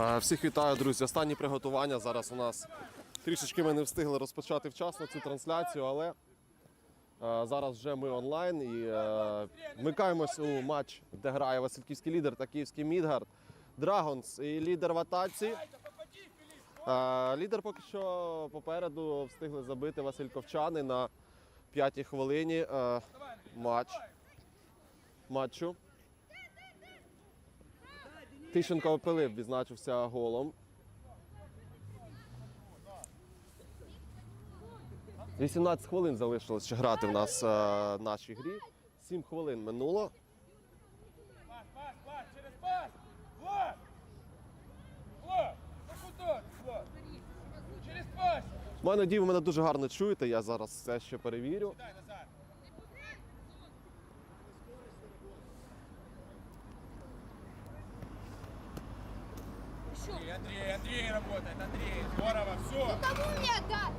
Е, Всіх вітаю, друзі. Останні приготування. Зараз у нас трішечки ми не встигли розпочати вчасно цю трансляцію, але е, зараз вже ми онлайн і е, вмикаємось у матч, де грає Васильківський лідер та Київський Мідгард. Драгонс і лідер в атаці. Лідер поки що попереду встигли забити Васильковчани на п'ятій хвилині матч. матчу. Тищенко опилив, відзначився голом. 18 хвилин залишилось грати в нас е, в нашій грі. 7 хвилин минуло. Через пас! Маю надію, ви мене дуже гарно чуєте. Я зараз все ще перевірю. Андрей, Андрей, Андрей работает, Андрей, здорово, все, Кому мне отдать?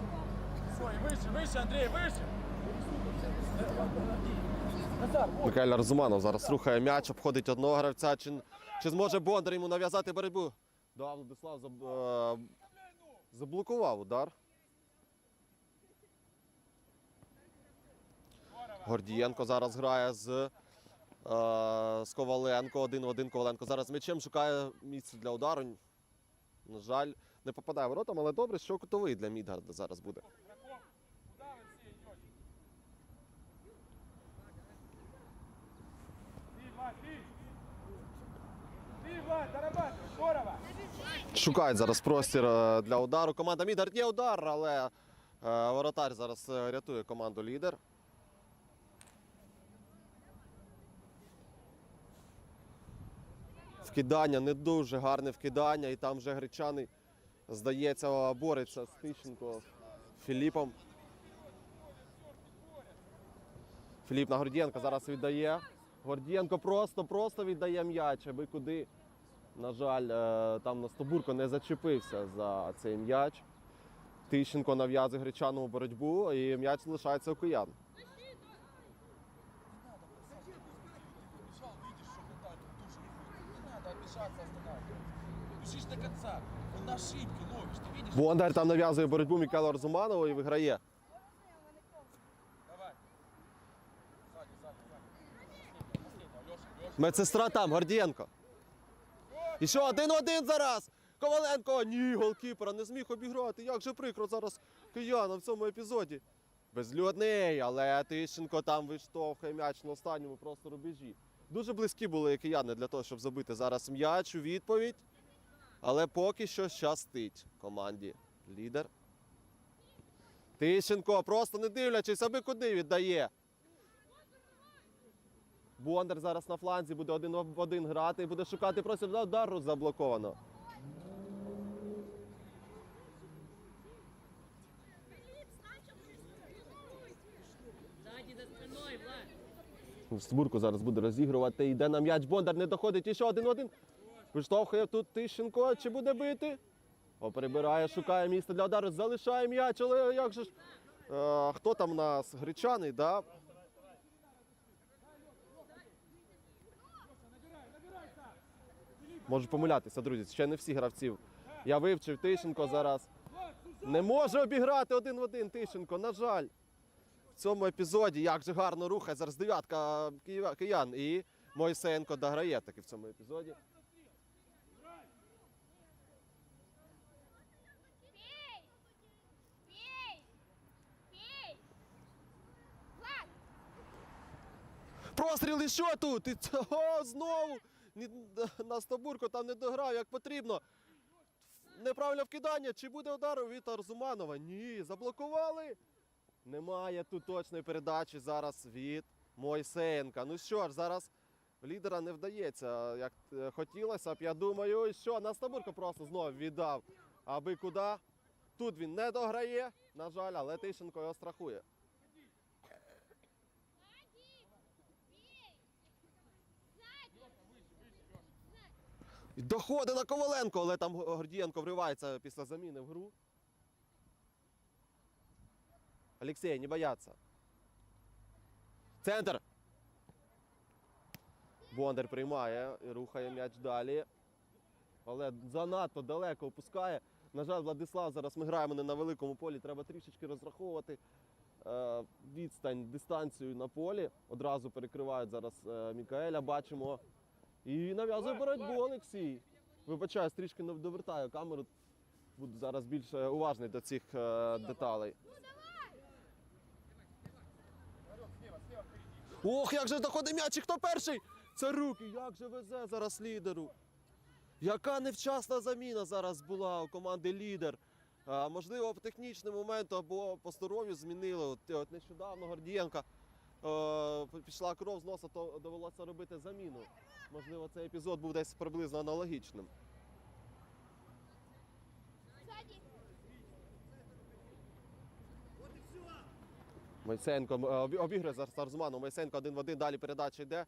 все, и выше, выше, Андрей, выше. Михайло Розуманов зараз рухає м'яч, обходить одного гравця. Чи, чи зможе Бондар йому нав'язати боротьбу? Да, Владислав заб, е, заблокував удар. Гордієнко зараз грає з, е, з Коваленко. Один в один Коваленко. Зараз м'ячем шукає місце для удару. На жаль, не попадає воротам, але добре, що кутовий для Мідгарда зараз буде. Игроков, куда вы все идете? Ты, Влад, ты! Ты, Влад, дорабатывай, здорово! Шукають зараз простір е, для удару. Команда Мідгард є удар, але е, воротар зараз е, рятує команду лідер. Вкидання не дуже гарне вкидання, і там вже гречаний, здається, бореться з Тищенко Філіпом. Філіп на Гордієнка зараз віддає. Гордієнко просто-просто віддає м'яч, аби куди. На жаль, е, там Настобурко не зачепився за цей м'яч. Тищенко нав'язує гречану боротьбу і м'яч залишається у киян. Надо обижаться. Бежишь до конца, он на ошибке ловишь, ты видишь? Бондар там нав'язує боротьбу Микола Розуманова і виграє. Давай. Сзади, сзади, сзади. Последний, последний, Леша, Леша. Медсестра там, Гордієнко. І що, один-один зараз. Коваленко, ні, голкіпера не зміг обіграти. Як же прикро зараз киянам в цьому епізоді. Безлюдний, але Тищенко там виштовхує м'яч на останньому просто рубежі. Дуже близькі були кияни для того, щоб забити зараз м'яч у відповідь. Але поки що щастить команді. Лідер. Тищенко, просто не дивлячись, аби куди віддає. Бондар зараз на фланзі буде один в один грати і буде шукати простір для удару заблоковано. Сзади за спиной, Влад. Стбурку зараз буде розігрувати. Йде на м'яч. Бондар не доходить. І ще один в один. Виштовхує тут Тищенко. Чи буде бити? О, перебирає, шукає місце для удару. Залишає м'яч, але як же ж. Е, хто там у нас? Гречаний, да? Можу помилятися, друзі. Ще не всі гравців. Я вивчив Тищенко зараз. Не може обіграти один в один Тищенко, на жаль. Цьому епізоді як же гарно рухає зараз дев'ятка киян. І Мойсеєнко дограє таки в цьому епізоді. Пей! Пей! Пей! Влад! Простріл і що тут? І О, знову! На Стобурко там не дограв, як потрібно. Неправильне вкидання. Чи буде удар від Арзуманова? Ні, заблокували. Немає тут точної передачі зараз від Мойсеєнка. Ну що ж, зараз лідера не вдається, як е, хотілося б. Я думаю, що Настабурко просто знову віддав. Аби куди. Тут він не дограє, на жаль, але Тищенко його страхує. Доходить на Коваленко, але там Гордієнко вривається після заміни в гру. Олексій, не бояться. Центр. Бондар приймає і рухає м'яч далі. але занадто далеко опускає. На жаль, Владислав, зараз ми граємо не на великому полі, треба трішечки розраховувати е, відстань, дистанцію на полі. Одразу перекривають зараз е, Мікаеля, бачимо. І нав'язує боротьбу Олексій. Вибачаю, трішки не довертаю камеру. Буду зараз більш е, уважний до цих е, деталей. Ох, як же доходить м'яч, і хто перший? Це руки, як же везе зараз лідеру. Яка невчасна заміна зараз була у команди лідер. А, можливо, по технічним моментам або по здоров'ю змінили. От, от нещодавно Гордієнка е, пішла кров з носа, то довелося робити заміну. Можливо, цей епізод був десь приблизно аналогічним. Сзади. Мойсенко е, обі- обігрує зараз Арзуману. Мойсенко один в один, далі передача йде.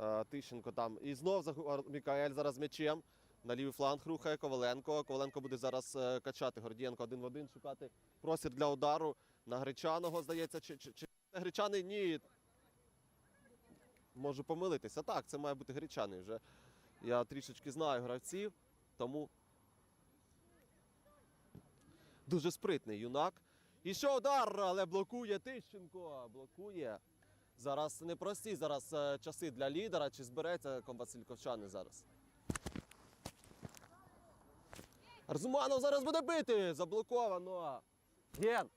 Е, Тищенко там. І знов Мікаель зараз м'ячем. На лівий фланг рухає Коваленко. Коваленко буде зараз е, качати Гордієнко один в один, шукати простір для удару на Гречаного, здається. Чи, чи, чи Гречаний? Ні. Можу помилитися. Так, це має бути Гречаний вже. Я трішечки знаю гравців, тому дуже спритний юнак. І що удар, але блокує Тищенко. Блокує. Зараз непрості зараз е, часи для лідера. Чи збереться Комбасиль Ковчани зараз? Арзуманов зараз буде бити. Заблоковано. Ген.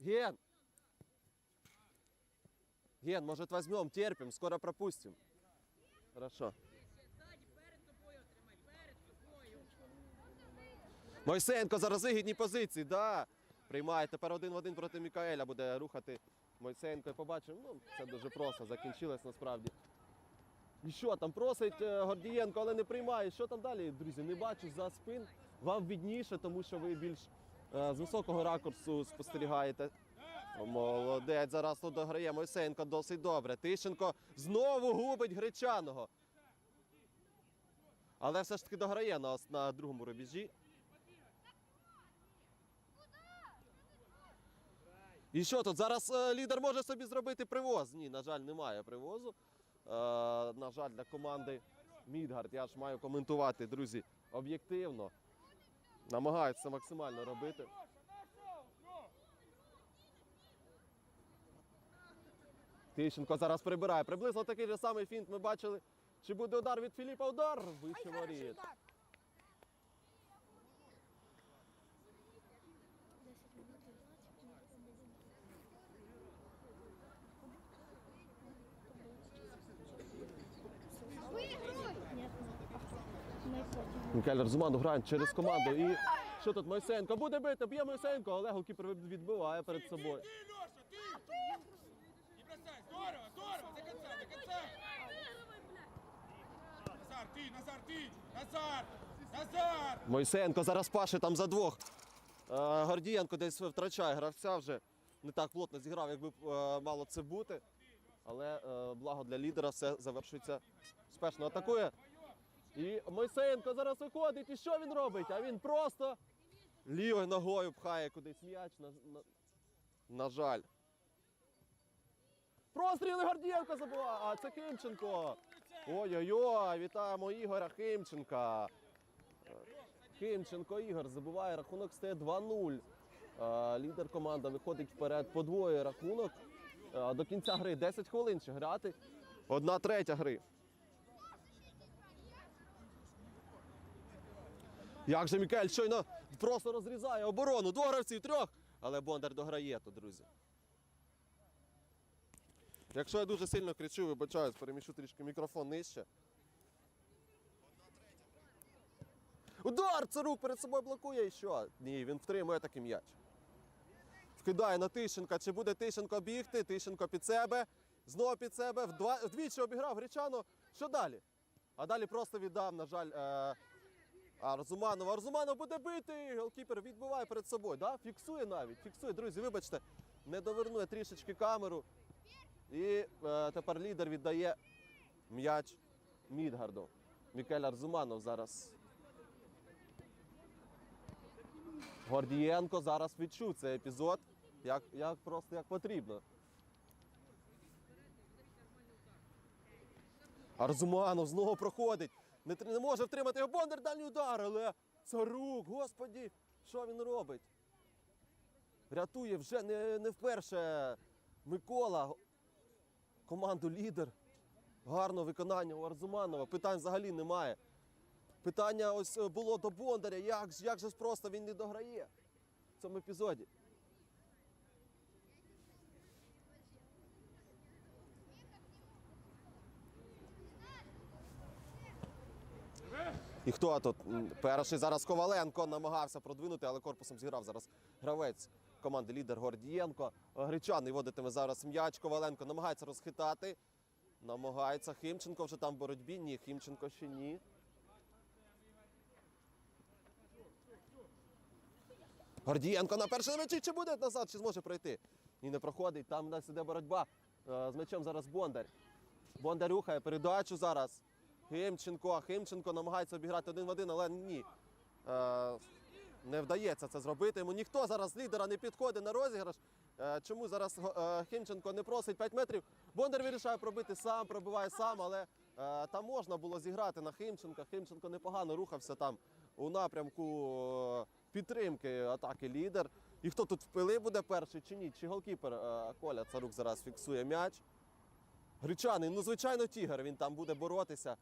Ген. Ген, может возьмем, терпим, скоро пропустим. Хорошо. Мойсенко зараз вигідній позиції, да. Приймає тепер один в один проти Мікаеля буде рухати Мойсенко. І побачимо, ну, це дуже просто закінчилось насправді. І що там просить е, Гордієнко, але не приймає. Що там далі, друзі? Не бачу за спин. Вам відніше, тому що ви більш е, з високого ракурсу спостерігаєте. Молодець, зараз тут дограє Мойсенко досить добре. Тищенко знову губить Гречаного. Але все ж таки дограє на, на другому рубежі. І що тут? Зараз е, лідер може собі зробити привоз. Ні, на жаль, немає привозу. Е, на жаль, для команди Мідгард. Я ж маю коментувати, друзі, об'єктивно. Намагаються максимально робити. Тищенко зараз прибирає. Приблизно такий же самий фінт ми бачили. Чи буде удар від Філіпа? Удар! Вище воріт. Микель Розуману грає через команду. І що тут Мойсенко? Буде бити, б'є Мойсенко, але голкіпер відбиває перед собою. Ты, Леша, ты! Не бросай, здорово, здорово, до конца, до конца! Назар, ты, Назар, ты! Назар! Назар! Мойсенко зараз паше там за двох. Е, Гордієнко десь втрачає гравця вже. Не так плотно зіграв, якби е, мало це бути. Але е, благо для лідера все завершується успішно. Атакує. і Мойсенко зараз виходить. І що він робить? А він просто лівою ногою пхає кудись м'яч. На, на, на жаль. Простріли Гордієнко забуває. А це Химченко. Ой-ой-ой, вітаємо Ігоря Химченка. Химченко Ігор забиває рахунок стає 2-0. Е, Лідер команда виходить вперед, подвоює рахунок. До кінця гри 10 хвилин ще грати. Одна третя гри. Як же Мікель щойно просто розрізає оборону. Двох гравців, трьох. Але Бондар дограє то, друзі. Якщо я дуже сильно кричу, вибачаюсь, переміщу трішки мікрофон нижче. Удар! Царук перед собою блокує і що? Ні, він втримує такий м'яч. Вкидає на Тищенка. Чи буде Тищенко бігти? Тищенко під себе. Знову під себе. Вдвічі обіграв Гречану. Що далі? А далі просто віддав, на жаль, Арзуманова. Арзуманов буде бити. Голкіпер відбиває перед собою. Да? Фіксує навіть. Фіксує. Друзі, вибачте, не довернує трішечки камеру. І е, тепер лідер віддає м'яч Мідгарду. Мікель Арзуманов зараз Гордієнко зараз відчув цей епізод, як, як просто як потрібно. Арзуманов знову проходить. Не, не може втримати його Бондар, дальній удар, але Царук, господі, що він робить? Рятує вже не, не вперше Микола. Команду лідер. Гарне виконання у Арзуманова. Питань взагалі немає. Питання ось е, було до Бондаря. Як, як же просто він не дограє в цьому епізоді? І хто тут? Перший зараз Коваленко намагався продвинути, але корпусом зіграв зараз гравець команди лідер Гордієнко. Гречаний водитиме зараз м'яч. Коваленко намагається розхитати. Намагається Химченко вже там в боротьбі. Ні, Химченко ще ні. Гордієнко на перший м'ячі. Чи буде назад, чи зможе пройти? Ні, не проходить. Там у нас іде боротьба. Е, З м'ячем зараз Бондар. Бондар рухає передачу зараз. Химченко. Химченко намагається обіграти один в один, але ні. Е, не вдається це зробити. Йому ніхто зараз лідера не підходить на розіграш. Е, чому зараз е, Химченко не просить 5 метрів? Бондар вирішає пробити сам, пробиває сам, але там можна було зіграти на Химченка. Химченко непогано рухався там у напрямку підтримки атаки лідер. І хто тут впили буде перший чи ні? Чи голкіпер Коля Царук зараз фіксує м'яч. Гречаний, ну звичайно, тігр. Він там буде боротися.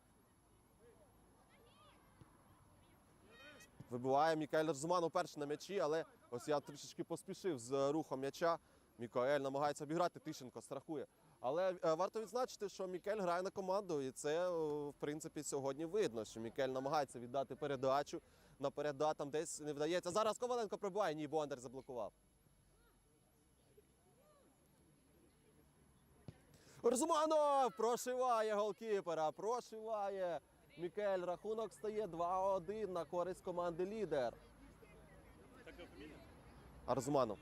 Вибиває Мікаель Розуманов перший на м'ячі, але ось я трішечки поспішив з рухом м'яча. Мікаель намагається обіграти, Тищенко страхує. Але е, варто відзначити, що Мікель грає на команду, і це, е, в принципі, сьогодні видно, що Мікель намагається віддати передачу. Наперед, да, там десь не вдається. Зараз Коваленко пробиває, ні, Бондар заблокував. Розуманов прошиває голкіпера, прошиває. Мікель рахунок стає 2-1 на користь команди лідер. Арзуманов.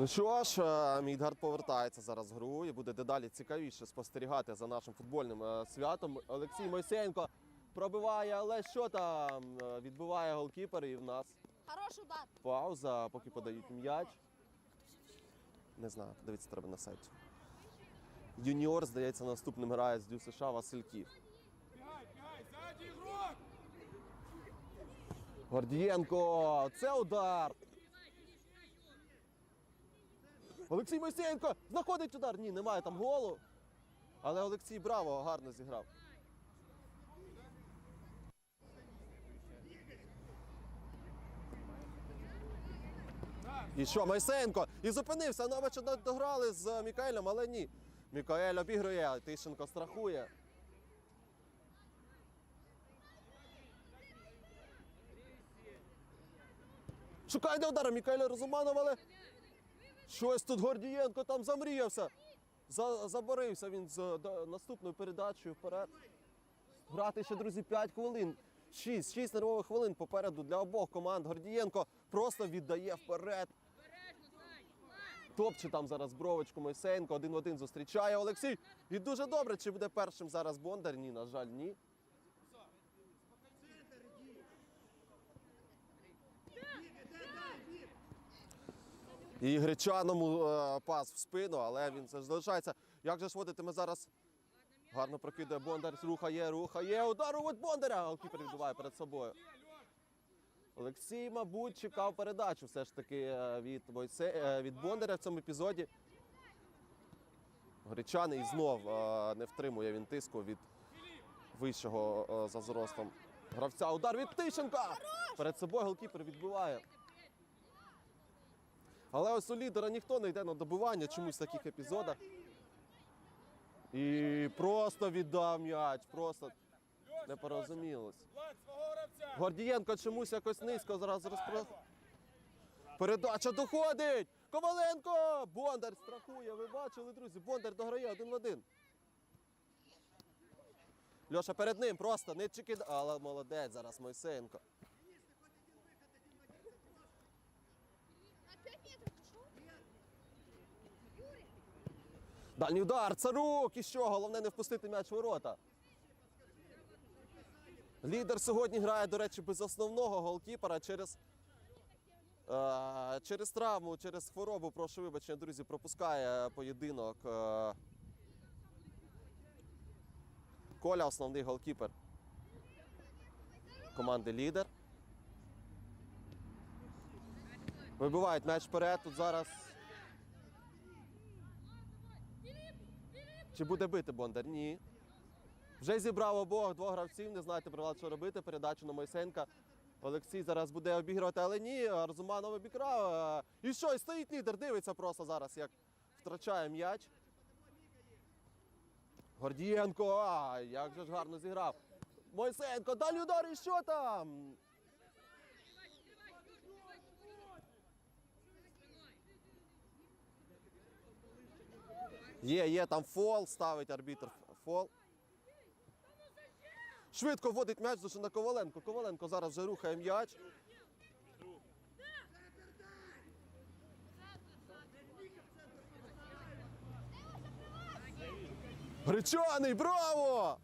Ну що ж, е, Мідгард повертається зараз в гру і буде дедалі цікавіше спостерігати за нашим футбольним е, святом. Олексій Мойсенко пробиває, але що там? Е, Відбиває голкіпер і в нас Хороший удар. пауза, поки подають м'яч. Не знаю, подивіться, треба на сайті. Юніор, здається, наступним грає з Дю США Васильків. Гордієнко, це удар. Олексій Мойсеєнко знаходить удар. Ні, немає там голу. Але Олексій браво, гарно зіграв. І що, Майсенко? І зупинився. Новича дограли з Мікаелем, але ні. Мікаель обігрує, Тищенко страхує. Шукає удара Мікаеля Розуманов, але щось тут Гордієнко там замріявся. За, заборився він з наступною передачею вперед. Грати ще, друзі, 5 хвилин. 6, 6 нервових хвилин попереду для обох команд. Гордієнко просто віддає вперед. Топче там зараз бровочку Мойсеєнко, один в один зустрічає Олексій. І дуже добре, чи буде першим зараз Бондар? Ні, на жаль, ні. І гречаному е, пас в спину, але він залишається. Як же ж водитиме зараз? Гарно прокидає Бондар, рухає, рухає. Удар от Бондаря. Голкіпер відбиває перед собою. Олексій, мабуть, чекав передачу все ж таки е, від, Мойсе... е, від Бондаря в цьому епізоді. Гречаний знов е, не втримує він тиску від вищого за зростом гравця. Удар від Тищенка! Перед собою голкіпер відбиває. Але ось у лідера ніхто не йде на добивання чомусь в таких епізодах. І просто віддав м'яч, просто не гравця! Гордієнко чомусь якось низько зараз розпро... Передача доходить! Коваленко! Бондар страхує. Ви бачили, друзі? Бондар дограє один в один. Льоша перед ним просто не чекид... Але молодець зараз Мойсеєнко. На 5 метров пошел. Юрий. Дальній удар, Царук! І що? Головне не впустити м'яч ворота. Лідер сьогодні грає, до речі, без основного голкіпера через Е, через травму, через хворобу, прошу вибачення, друзі, пропускає поєдинок. е, Коля, основний голкіпер команди лідер. Вибивають м'яч вперед. Тут зараз. Чи буде бити Бондар? Ні. Вже зібрав обох двох гравців, не знаєте, приват, що робити. Передачу на Мойсенка. Олексій зараз буде обігрувати, але ні, Арзуманов обікрав. е, І що? І стоїть лідер, дивиться просто зараз, як втрачає м'яч. Гордієнко, а, як же ж гарно зіграв. Мойсенко, далі удар і що там? Є, є, там фол ставить арбітр. Фол. Швидко вводить м'яч дуже на Коваленко. Коваленко зараз вже рухає м'яч. Гречаний, браво!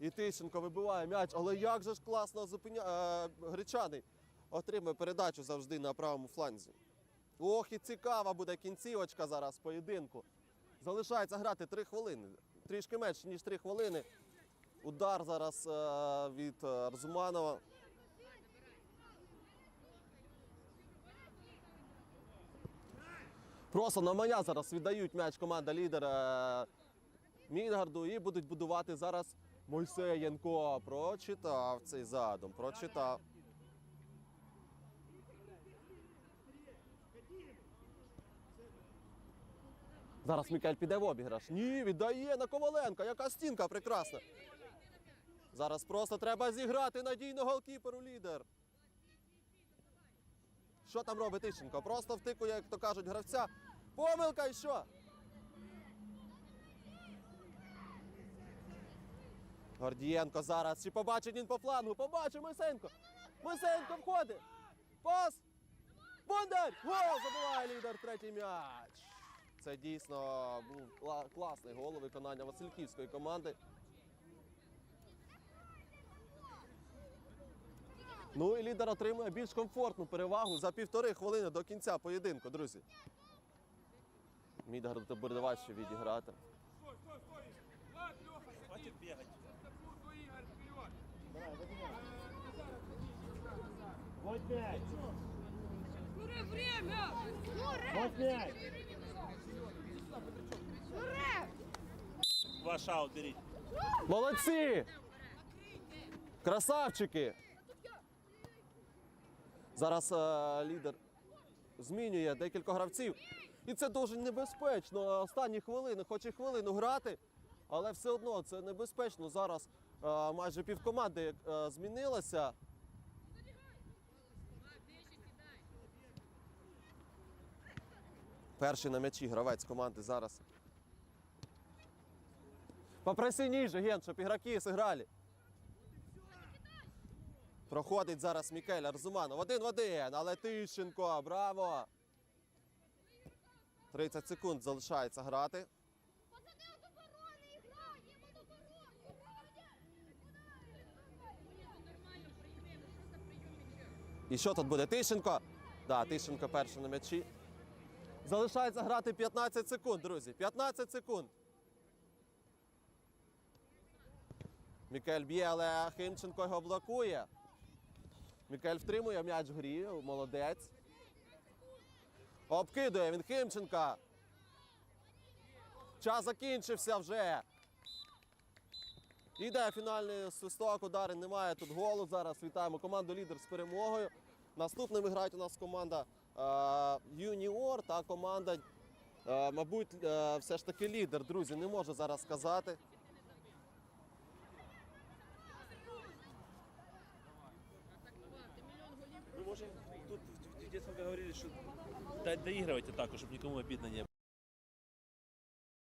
І Тищенко вибиває м'яч, але як же ж класно зупиняє Гречаний. Отримує передачу завжди на правому фланзі. Ох, і цікава буде кінцівочка зараз поєдинку. Залишається грати 3 хвилини. Трішки менше, ніж 3 хвилини. Удар зараз е, від е, Арзуманова. Просто на мая зараз віддають м'яч команда лідера Мінгарду і будуть будувати зараз Мойсеєнко. Прочитав цей задум, прочитав. Зараз Мікель піде в обіграш. Ні, віддає на Коваленка. Яка стінка прекрасна. Зараз просто треба зіграти надійно голкіперу лідер. Що там робить Тищенко? Просто втикує, як то кажуть, гравця. Помилка і що? Гордієнко зараз. Чи побачить він по флангу? Побачив Мисенко. Мисенко входить. Пас. Бондар! Гол! Забиває лідер третій м'яч. Це дійсно був класний гол у виконання Васильківської команди. Ну і лідер отримує більш комфортну перевагу за півтори хвилини до кінця поєдинку, друзі. Мідгард буде важче відіграти. Хватит бегать. Вот мяч. Юре, время! Вот мяч. Юре! Ваш аут берите. Молодці! Красавчики! Зараз е, лідер змінює декілька гравців. І це дуже небезпечно. Останні хвилини, хоч і хвилину грати, але все одно це небезпечно. Зараз е, майже півкоманди е, змінилося. Перший на м'ячі гравець команди зараз. Попроси ніже, Ген, щоб ігроки зіграли. Проходить зараз Мікель Арзуманов. Один в один, але Тищенко, браво! 30 секунд залишається грати. І що тут буде? Тищенко? Да, Тищенко перший на м'ячі. Залишається грати 15 секунд, друзі. 15 секунд. Мікель б'є, але Химченко його блокує. Мікель втримує м'яч в грі. Молодець. Обкидує він Химченка. Час закінчився вже. Іде фінальний свисток, удари немає. Тут голу зараз. Вітаємо команду лідер з перемогою. Наступними грають у нас команда е, Юніор та команда, е, мабуть, е, все ж таки лідер. Друзі, не можу зараз сказати. Мы можем тут в в детстве говорили, что до- доигрывайте так, чтобы никому обидно не было.